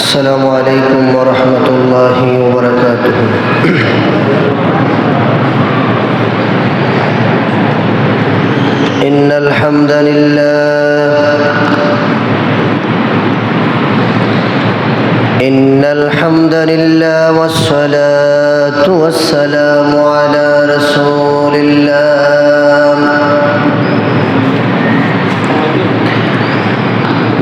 السلام عليكم ورحمة الله وبركاته. إن الحمد لله. إن الحمد لله والصلاة والسلام على رسول الله.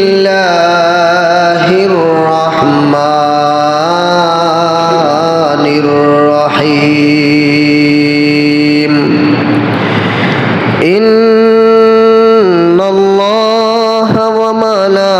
الله الرحمن الرحيم إن الله وملائكته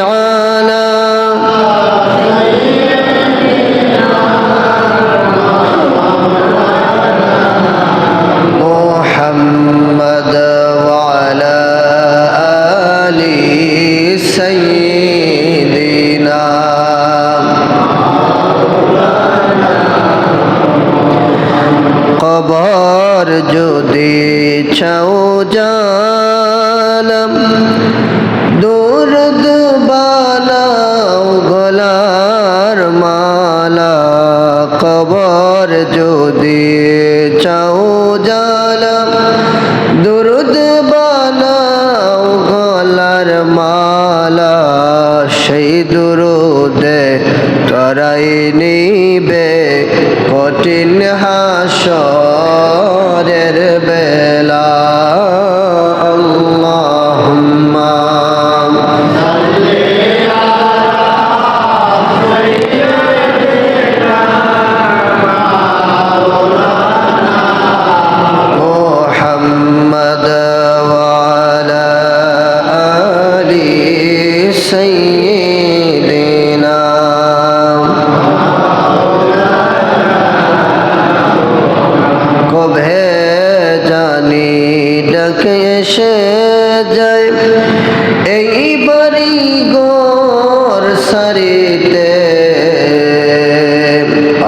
على محمد وعلى آل سيدنا de ডাকে এসে যায়। এই বাড়ি গোর সারিতে।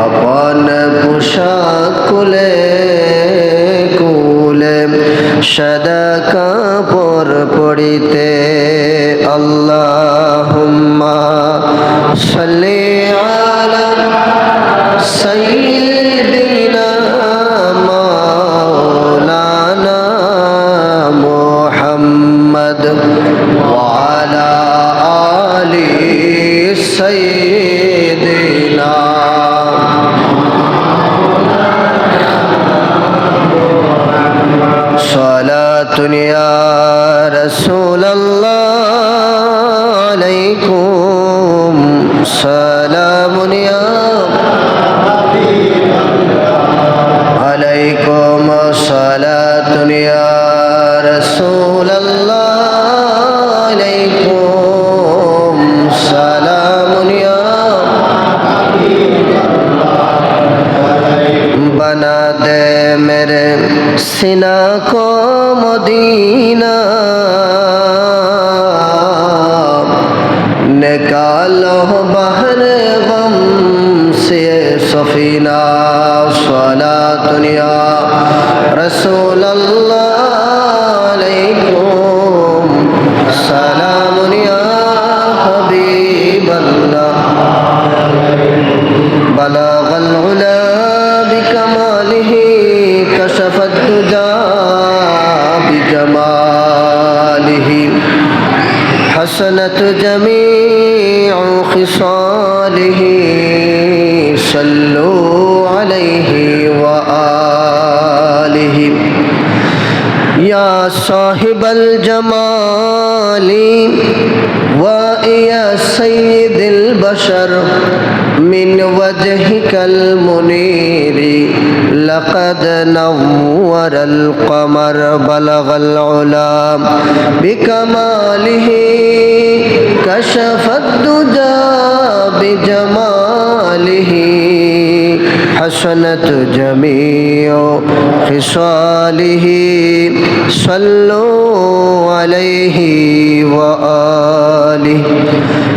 আপন পোশাক কুলে কুলে সাদা কাপড় পড়িতে আল্লাহুম্মা সাল্লি قلت يا رسول الله عليكم سلام يا عليكم صلاة يا رسول الله عليكم سلام يا بنا دے میرے سنا کو মদিনা। নিকালো বহর গম সে সফিনা সলা দুনিয়া রসুল جميع خصاله صلوا عليه وآله. يا صاحب الجمال ويا سيد البشر من وجهك المنير لقد نور القمر بلغ العلا بكماله. كشف الدجى بجماله حسنت جميع خصاله صلوا عليه وآله.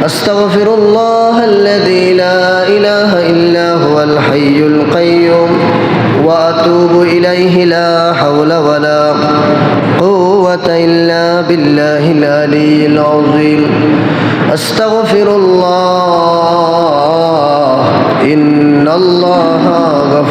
أستغفر الله الذي لا إله إلا هو الحي القيوم وأتوب إليه لا حول ولا قوة إلا بالله العلي العظيم. أستغفر الله. إن الله